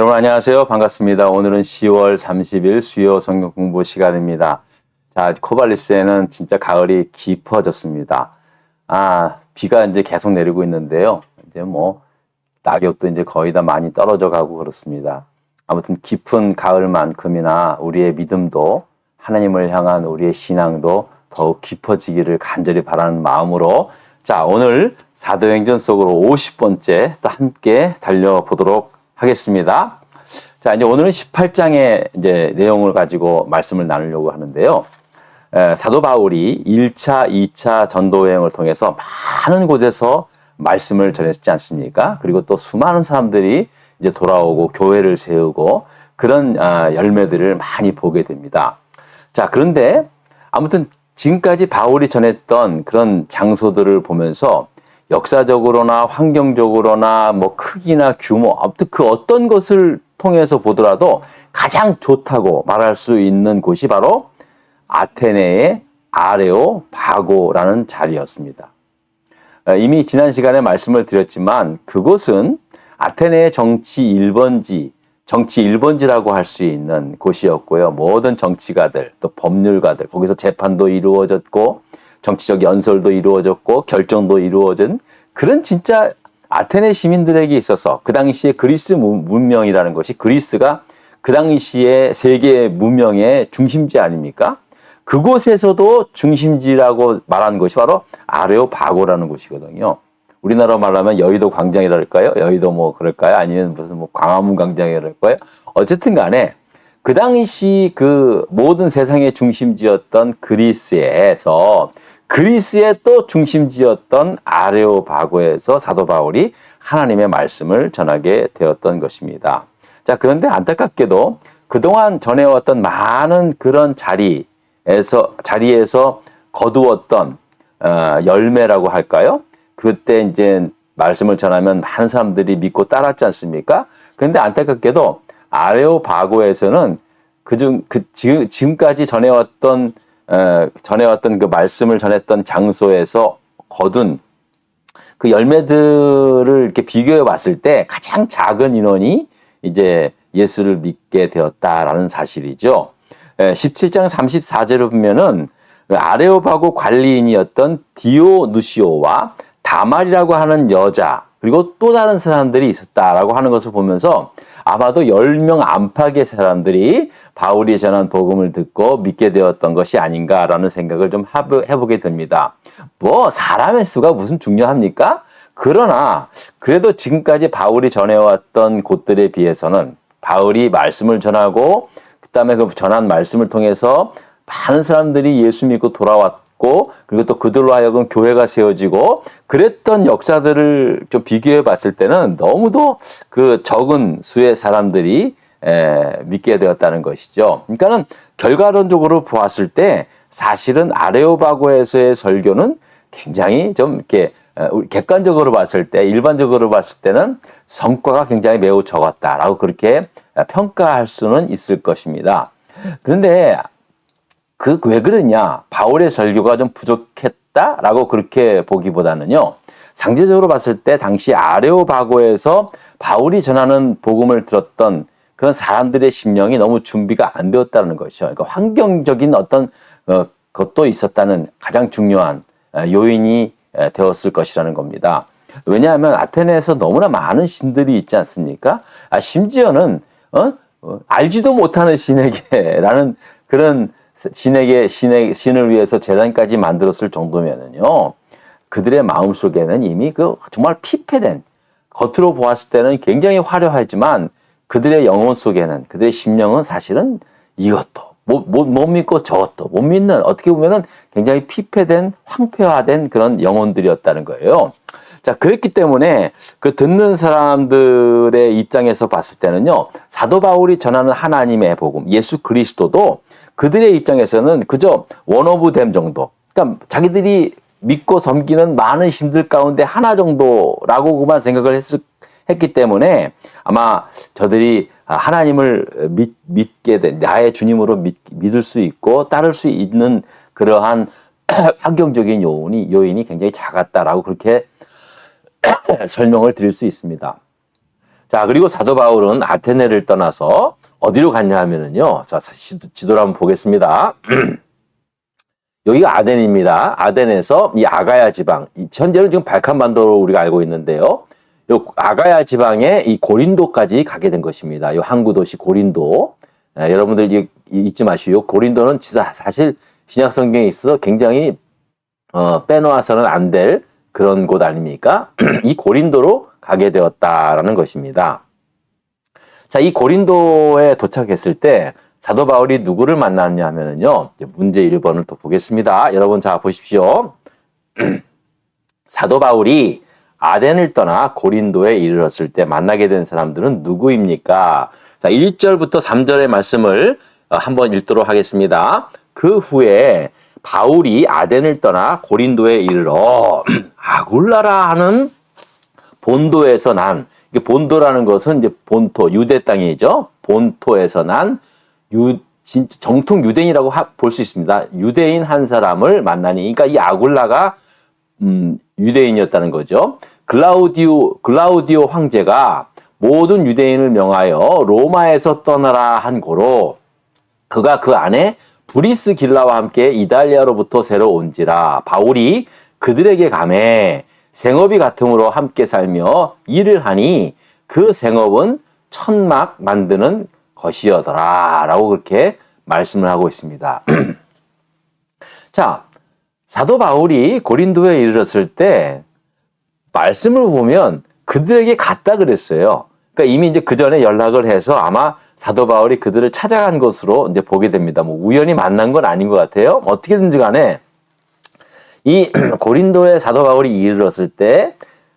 여러분 안녕하세요. 반갑습니다. 오늘은 10월 30일 수요 성경 공부 시간입니다. 자, 코발리스에는 진짜 가을이 깊어졌습니다. 아, 비가 이제 계속 내리고 있는데요. 이제 뭐 낙엽도 이제 거의 다 많이 떨어져 가고 그렇습니다. 아무튼 깊은 가을만큼이나 우리의 믿음도 하나님을 향한 우리의 신앙도 더욱 깊어지기를 간절히 바라는 마음으로 자, 오늘 사도행전 속으로 50번째 또 함께 달려보도록 하겠습니다. 자, 이제 오늘은 18장의 이제 내용을 가지고 말씀을 나누려고 하는데요. 에, 사도 바울이 1차, 2차 전도 여행을 통해서 많은 곳에서 말씀을 전했지 않습니까? 그리고 또 수많은 사람들이 이제 돌아오고 교회를 세우고 그런 아, 열매들을 많이 보게 됩니다. 자, 그런데 아무튼 지금까지 바울이 전했던 그런 장소들을 보면서 역사적으로나 환경적으로나 뭐 크기나 규모, 아무튼 그 어떤 것을 통해서 보더라도 가장 좋다고 말할 수 있는 곳이 바로 아테네의 아레오 바고라는 자리였습니다. 어, 이미 지난 시간에 말씀을 드렸지만 그곳은 아테네의 정치 1번지, 정치 1번지라고 할 수 있는 곳이었고요. 모든 정치가들, 또 법률가들, 거기서 재판도 이루어졌고, 정치적 연설도 이루어졌고, 결정도 이루어진 그런 진짜 아테네 시민들에게 있어서 그 당시에 그리스 문명이라는 것이 그리스가 그 당시에 세계 문명의 중심지 아닙니까? 그곳에서도 중심지라고 말하는 것이 바로 아레오바고라는 곳이거든요. 우리나라 말하면 여의도 광장이랄까요? 여의도 뭐 그럴까요? 아니면 무슨 뭐 광화문 광장이랄까요? 어쨌든 간에 그 당시 그 모든 세상의 중심지였던 그리스에서 그리스의 또 중심지였던 아레오바고에서 사도 바울이 하나님의 말씀을 전하게 되었던 것입니다. 자, 그런데 안타깝게도 그동안 전해왔던 많은 그런 자리에서, 자리에서 거두었던, 어, 열매라고 할까요? 그때 이제 말씀을 전하면 많은 사람들이 믿고 따랐지 않습니까? 그런데 안타깝게도 아레오바고에서는 그중 그 지금 지금까지 전해왔던 어, 전해왔던 그 말씀을 전했던 장소에서 거둔 그 열매들을 이렇게 비교해 봤을 때 가장 작은 인원이 이제 예수를 믿게 되었다라는 사실이죠. 17장 34절을 보면은 그 아레오바고 관리인이었던 디오누시오와 다말이라고 하는 여자 그리고 또 다른 사람들이 있었다라고 하는 것을 보면서 아마도 10명 안팎의 사람들이 바울이 전한 복음을 듣고 믿게 되었던 것이 아닌가라는 생각을 좀 해보게 됩니다. 뭐 사람의 수가 무슨 중요합니까? 그러나 그래도 지금까지 바울이 전해왔던 곳들에 비해서는 바울이 말씀을 전하고 그 다음에 그 전한 말씀을 통해서 많은 사람들이 예수 믿고 돌아왔 있고 그리고 또 그들로 하여금 교회가 세워지고 그랬던 역사들을 좀 비교해 봤을 때는 너무도 그 적은 수의 사람들이 에, 믿게 되었다는 것이죠. 그러니까는 결과론적으로 보았을 때 사실은 아레오바고에서의 설교는 굉장히 좀 이렇게 객관적으로 봤을 때 일반적으로 봤을 때는 성과가 굉장히 매우 적었다라고 그렇게 평가할 수는 있을 것입니다. 그런데 그 왜 그러냐? 바울의 설교가 좀 부족했다라고 그렇게 보기보다는요. 상대적으로 봤을 때 당시 아레오바고에서 바울이 전하는 복음을 들었던 그런 사람들의 심령이 너무 준비가 안 되었다는 것이죠. 그러니까 환경적인 어떤 어, 것도 있었다는 가장 중요한 어, 요인이 되었을 것이라는 겁니다. 왜냐하면 아테네에서 너무나 많은 신들이 있지 않습니까? 아, 심지어는 어? 어 알지도 못하는 신에게라는 그런 신에게 신의 신을 위해서 재단까지 만들었을 정도면은요. 그들의 마음 속에는 이미 그 정말 피폐된 겉으로 보았을 때는 굉장히 화려하지만 그들의 영혼 속에는 그들의 심령은 사실은 이것도 못, 못, 못 믿고 저것도 못 믿는 어떻게 보면은 굉장히 피폐된 황폐화된 그런 영혼들이었다는 거예요. 자, 그랬기 때문에 그 듣는 사람들의 입장에서 봤을 때는요, 사도 바울이 전하는 하나님의 복음, 예수 그리스도도 그들의 입장에서는 그저 원 오브 댐 정도. 그러니까 자기들이 믿고 섬기는 많은 신들 가운데 하나 정도라고 그만 생각을 했을, 했기 때문에 아마 저들이 하나님을 믿, 믿게 된, 나의 주님으로 믿, 믿을 수 있고 따를 수 있는 그러한 환경적인 요인이, 요인이 굉장히 작았다라고 그렇게 설명을 드릴 수 있습니다. 자, 그리고 사도 바울은 아테네를 떠나서 어디로 갔냐 하면은요. 자, 지도, 지도를 한번 보겠습니다. 여기가 아덴입니다. 아덴에서 이 아가야 지방, 이 현재는 지금 발칸반도로 우리가 알고 있는데요. 요 아가야 지방에 이 고린도까지 가게 된 것입니다. 요 항구 도시 고린도. 아, 여러분들 이- 이- 잊지 마시오. 고린도는 진짜 사실 신약 성경에 있어 굉장히 어, 빼놓아서는 안 될 그런 곳 아닙니까? 이 고린도로 가게 되었다라는 것입니다. 자, 이 고린도에 도착했을 때 사도 바울이 누구를 만났냐 하면은요. 이제 문제 1번을 또 보겠습니다. 여러분 자 보십시오. 사도 바울이 아덴을 떠나 고린도에 이르렀을 때 만나게 된 사람들은 누구입니까? 자, 1절부터 3절의 말씀을 어, 한번 읽도록 하겠습니다. 그 후에 바울이 아덴을 떠나 고린도에 이르러 아굴라라 하는 본도에서 난 본도라는 것은 이제 본토 유대 땅이죠. 본토에서 난 유, 진짜 정통 유대인이라고 볼 수 있습니다. 유대인 한 사람을 만나니, 그러니까 이 아굴라가 음, 유대인이었다는 거죠. 글라우디오 글라우디오 황제가 모든 유대인을 명하여 로마에서 떠나라 한 고로 그가 그 안에 브리스 길라와 함께 이달리아로부터 새로 온지라 바울이 그들에게 감해 생업이 같음으로 함께 살며 일을 하니 그 생업은 천막 만드는 것이었더라 라고 그렇게 말씀을 하고 있습니다. 자, 사도 바울이 고린도에 이르렀을 때 말씀을 보면 그들에게 갔다 그랬어요. 그러니까 이미 이제 그 전에 연락을 해서 아마 사도 바울이 그들을 찾아간 것으로 이제 보게 됩니다. 뭐 우연히 만난 건 아닌 것 같아요. 어떻게든지 간에 이 고린도에 사도 바울이 이르렀을 때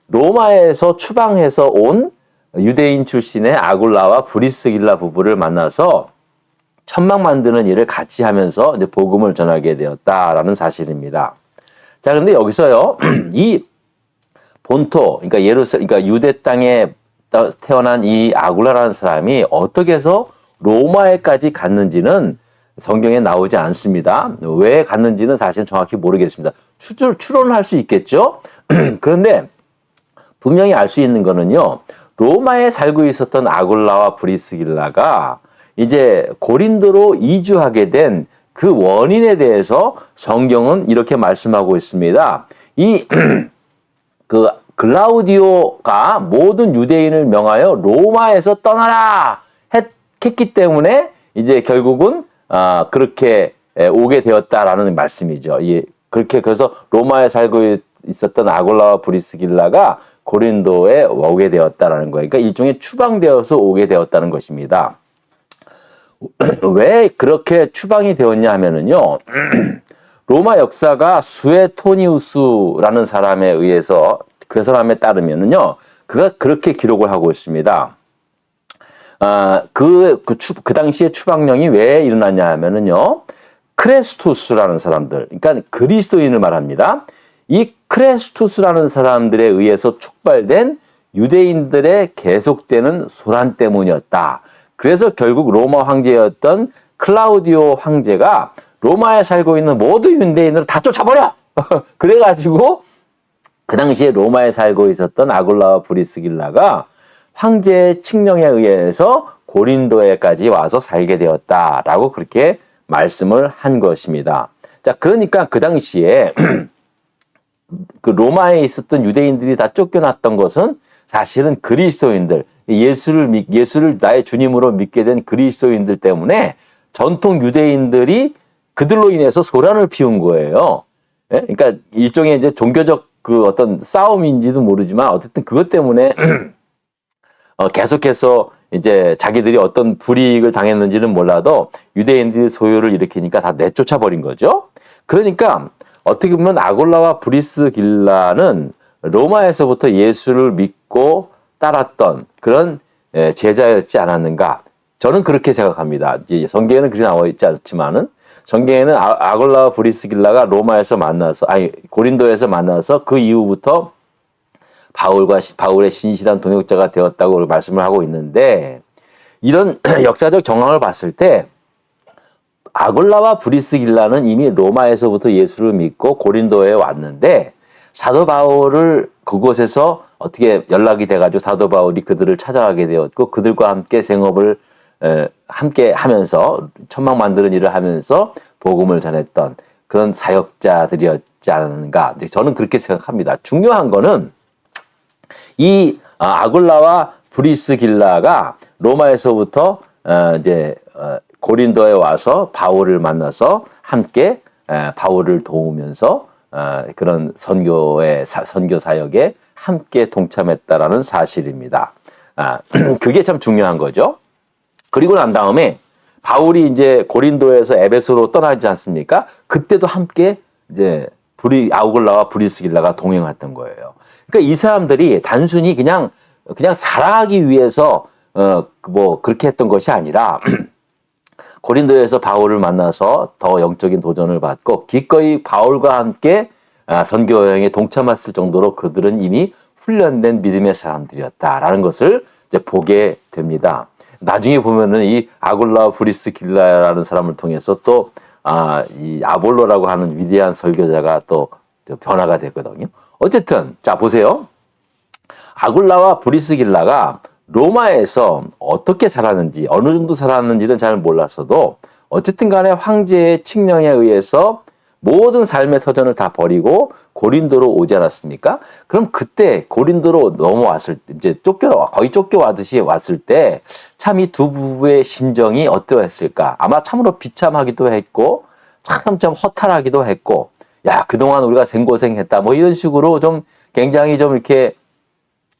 로마에서 추방해서 온 유대인 출신의 아굴라와 브리스길라 부부를 만나서 천막 만드는 일을 같이 하면서 이제 복음을 전하게 되었다라는 사실입니다. 자, 근데 여기서요, 이 본토, 그러니까 예루살, 그러니까 유대 땅에 태어난 이 아굴라라는 사람이 어떻게 해서 로마에까지 갔는지는 성경에 나오지 않습니다. 왜 갔는지는 사실 정확히 모르겠습니다. 추, 추론할 수 있겠죠? 그런데 분명히 알 수 있는 거는요, 로마에 살고 있었던 아굴라와 브리스길라가 이제 고린도로 이주하게 된 그 원인에 대해서 성경은 이렇게 말씀하고 있습니다. 이 그 글라우디오가 모든 유대인을 명하여 로마에서 떠나라 했, 기 때문에 이제 결국은 아, 그렇게 오게 되었다라는 말씀이죠. 예, 그렇게 그래서 로마에 살고 있었던 아골라와 브리스길라가 고린도에 오게 되었다라는 거예요. 그러니까 일종의 추방되어서 오게 되었다는 것입니다. 왜 그렇게 추방이 되었냐 하면은요. 로마 역사가 수에토니우스라는 사람에 의해서 그 사람에 따르면은요. 그가 그렇게 기록을 하고 있습니다. 아, 그, 그, 추, 그 당시에 추방령이 왜 일어났냐 하면은요. 크레스투스라는 사람들, 그러니까 그리스도인을 말합니다. 이 크레스투스라는 사람들에 의해서 촉발된 유대인들의 계속되는 소란 때문이었다. 그래서 결국 로마 황제였던 클라우디오 황제가 로마에 살고 있는 모든 유대인을 다 쫓아버려! 그래가지고 그 당시에 로마에 살고 있었던 아굴라와 브리스길라가 황제의 칙령에 의해서 고린도에까지 와서 살게 되었다라고 그렇게 말씀을 한 것입니다. 자, 그러니까 그 당시에 그 로마에 있었던 유대인들이 다 쫓겨났던 것은 사실은 그리스도인들, 예수를 믿, 예수를 나의 주님으로 믿게 된 그리스도인들 때문에 전통 유대인들이 그들로 인해서 소란을 피운 거예요. 예? 그러니까 일종의 이제 종교적 그 어떤 싸움인지도 모르지만 어쨌든 그것 때문에 어, 계속해서 이제 자기들이 어떤 불이익을 당했는지는 몰라도 유대인들이 소요를 일으키니까 다 내쫓아 버린 거죠. 그러니까 어떻게 보면 아골라와 브리스 길라는 로마에서부터 예수를 믿고 따랐던 그런 예, 제자였지 않았는가? 저는 그렇게 생각합니다. 성경에는 그렇게 나와 있지 않지만은 성경에는 아, 골라와 브리스 길라가 로마에서 만나서 아니 고린도에서 만나서 그 이후부터 바울과 바울의 신실한 동역자가 되었다고 말씀을 하고 있는데 이런 역사적 정황을 봤을 때 아골라와 브리스길라는 이미 로마에서부터 예수를 믿고 고린도에 왔는데 사도 바울을 그곳에서 어떻게 연락이 돼가지고 사도 바울이 그들을 찾아가게 되었고 그들과 함께 생업을 에, 함께 하면서 천막 만드는 일을 하면서 복음을 전했던 그런 사역자들이었지 않은가 저는 그렇게 생각합니다. 중요한 거는 이 아, 아굴라와 브리스길라가 로마에서부터 어, 이제 어, 고린도에 와서 바울을 만나서 함께 에, 바울을 도우면서 어, 그런 선교의 사- 선교 사역에 함께 동참했다라는 사실입니다. 아, 그게 참 중요한 거죠. 그리고 난 다음에 바울이 이제 고린도에서 에베소로 떠나지 않습니까? 그때도 함께 이제 브리 아우글라와 브리스길라가 동행했던 거예요. 그러니까 이 사람들이 단순히 그냥 그냥 살아가기 위해서 어 뭐 그렇게 했던 것이 아니라 고린도에서 바울을 만나서 더 영적인 도전을 받고 기꺼이 바울과 함께 아, 선교 여행에 동참했을 정도로 그들은 이미 훈련된 믿음의 사람들이었다라는 것을 이제 보게 됩니다. 나중에 보면은 이 아굴라 브리스 길라라는 사람을 통해서 또 아, 이 아볼로라고 하는 위대한 설교자가 또 변화가 됐거든요. 어쨌든 자 보세요. 아굴라와 브리스길라가 로마에서 어떻게 살았는지 어느 정도 살았는지는 잘 몰랐어도 어쨌든 간에 황제의 칙령에 의해서 모든 삶의 터전을 다 버리고 고린도로 오지 않았습니까? 그럼 그때 고린도로 넘어왔을 때 이제 쫓겨 거의 쫓겨와듯이 왔을 때 참 이 두 부부의 심정이 어떠했을까? 아마 참으로 비참하기도 했고 참참 허탈하기도 했고 야 그동안 우리가 생고생했다 뭐 이런 식으로 좀 굉장히 좀 이렇게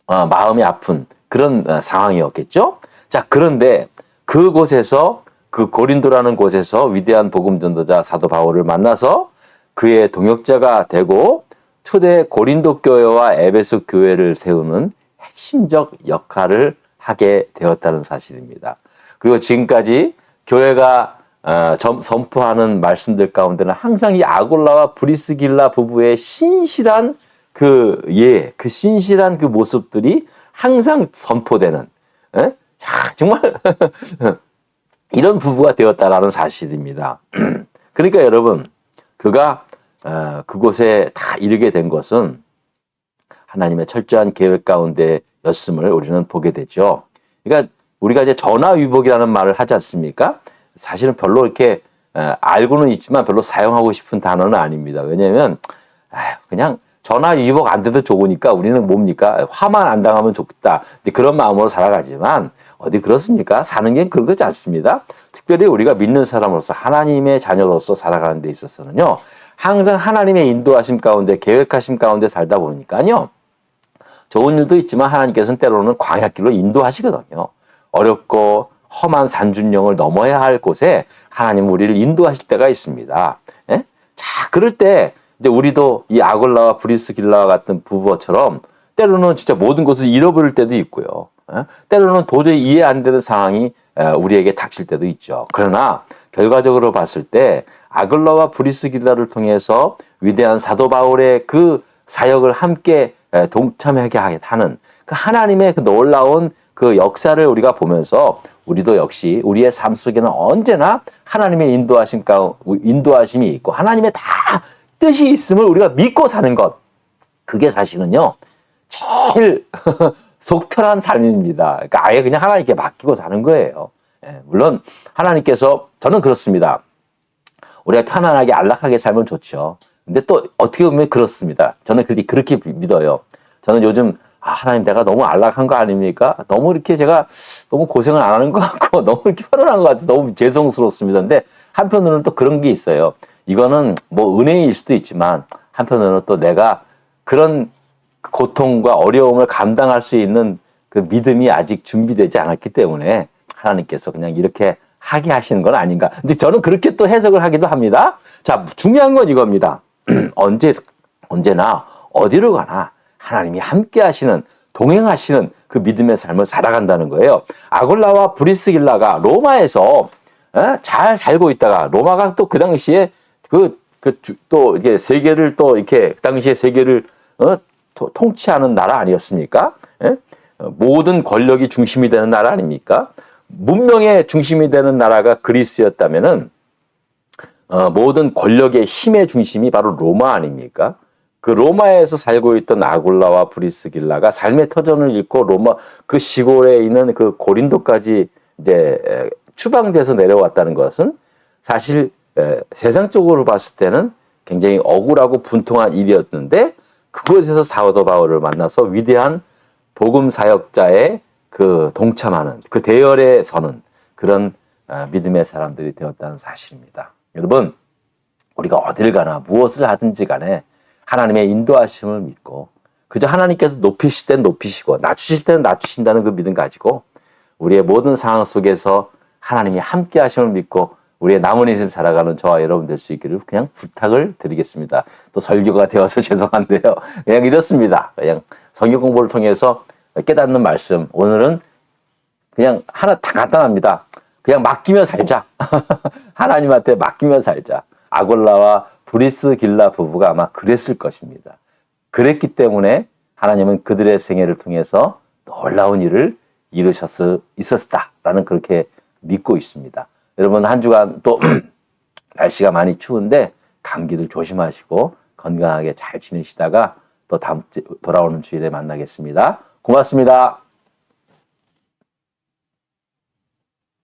어, 마음이 아픈 그런 어, 상황이었겠죠. 자, 그런데 그곳에서 그 고린도라는 곳에서 위대한 복음 전도자 사도 바울을 만나서 그의 동역자가 되고 초대 고린도 교회와 에베소 교회를 세우는 핵심적 역할을 하게 되었다는 사실입니다. 그리고 지금까지 교회가 어, 점- 선포하는 말씀들 가운데는 항상 이 아골라와 브리스길라 부부의 신실한 그 예, 그 신실한 그 모습들이 항상 선포되는, 예? 자, 정말 이런 부부가 되었다라는 사실입니다. 그러니까 여러분, 그가 어, 그곳에 다 이르게 된 것은 하나님의 철저한 계획 가운데였음을 우리는 보게 되죠. 그러니까 우리가 이제 전화위복이라는 말을 하지 않습니까? 사실은 별로 이렇게 어, 알고는 있지만 별로 사용하고 싶은 단어는 아닙니다. 왜냐하면 그냥 전화 위복 안 돼도 좋으니까 우리는 뭡니까? 화만 안 당하면 좋겠다. 그런 마음으로 살아가지만 어디 그렇습니까? 사는 게 그런 거지 않습니다. 특별히 우리가 믿는 사람으로서 하나님의 자녀로서 살아가는 데 있어서는요. 항상 하나님의 인도하심 가운데 계획하심 가운데 살다 보니까요. 좋은 일도 있지만 하나님께서는 때로는 광야길로 인도하시거든요. 어렵고 험한 산준령을 넘어야 할 곳에 하나님 우리를 인도하실 때가 있습니다. 예? 자, 그럴 때 이제 우리도 이 아골라와 브리스길라와 같은 부부처럼 때로는 진짜 모든 것을 잃어버릴 때도 있고요. 예? 때로는 도저히 이해 안 되는 상황이 에, 우리에게 닥칠 때도 있죠. 그러나 결과적으로 봤을 때 아글라와 브리스길라를 통해서 위대한 사도 바울의 그 사역을 함께 에, 동참하게 하는 그 하나님의 그 놀라운 그 역사를 우리가 보면서 우리도 역시 우리의 삶 속에는 언제나 하나님의 인도하심 가 인도하심이 있고 하나님의 다 뜻이 있음을 우리가 믿고 사는 것 그게 사실은요 제일 속편한 삶입니다. 그러니까 아예 그냥 하나님께 맡기고 사는 거예요. 예, 물론 하나님께서 저는 그렇습니다. 우리가 편안하게 안락하게 살면 좋죠. 근데 또 어떻게 보면 그렇습니다. 저는 그렇게 믿어요. 저는 요즘 아, 하나님 내가 너무 안락한 거 아닙니까? 너무 이렇게 제가 너무 고생을 안 하는 것 같고 너무 이렇게 편안한 것 같아서 너무 죄송스럽습니다. 근데 한편으로는 또 그런 게 있어요. 이거는 뭐 은혜일 수도 있지만 한편으로는 또 내가 그런 고통과 어려움을 감당할 수 있는 그 믿음이 아직 준비되지 않았기 때문에 하나님께서 그냥 이렇게 하게 하시는 건 아닌가. 근데 저는 그렇게 또 해석을 하기도 합니다. 자, 중요한 건 이겁니다. 언제, 언제나 어디로 가나 하나님이 함께 하시는, 동행하시는 그 믿음의 삶을 살아간다는 거예요. 아골라와 브리스길라가 로마에서 에? 잘 살고 있다가 로마가 또 그 당시에 그, 그, 주- 또 이게 세계를 또 이렇게 그 당시에 세계를 어? 토- 통치하는 나라 아니었습니까? 예? 어, 모든 권력이 중심이 되는 나라 아닙니까? 문명의 중심이 되는 나라가 그리스였다면은 어, 모든 권력의 힘의 중심이 바로 로마 아닙니까? 그 로마에서 살고 있던 아굴라와 브리스길라가 삶의 터전을 잃고 로마 그 시골에 있는 그 고린도까지 이제 에, 추방돼서 내려왔다는 것은 사실 에, 세상적으로 봤을 때는 굉장히 억울하고 분통한 일이었는데 그곳에서 사도 바울을 만나서 위대한 복음 사역자의 그 동참하는 그 대열에 서는 그런 아, 믿음의 사람들이 되었다는 사실입니다. 여러분 우리가 어딜 가나 무엇을 하든지 간에 하나님의 인도하심을 믿고 그저 하나님께서 높이실 땐 높이시고 낮추실 때는 낮추신다는 그 믿음 가지고 우리의 모든 상황 속에서 하나님이 함께 하심을 믿고 우리의 남은 인생 살아가는 저와 여러분 될 수 있기를 그냥 부탁을 드리겠습니다. 또 설교가 되어서 죄송한데요. 그냥 이렇습니다. 그냥 성경 공부를 통해서 깨닫는 말씀. 오늘은 그냥 하나 다 간단합니다. 그냥 맡기며 살자. 하나님한테 맡기며 살자. 아골라와 브리스 길라 부부가 아마 그랬을 것입니다. 그랬기 때문에 하나님은 그들의 생애를 통해서 놀라운 일을 이루셨을 있었다라는 그렇게 믿고 있습니다. 여러분 한 주간 또 날씨가 많이 추운데 감기들 조심하시고 건강하게 잘 지내시다가 또 다음 주 돌아오는 주일에 만나겠습니다. 고맙습니다.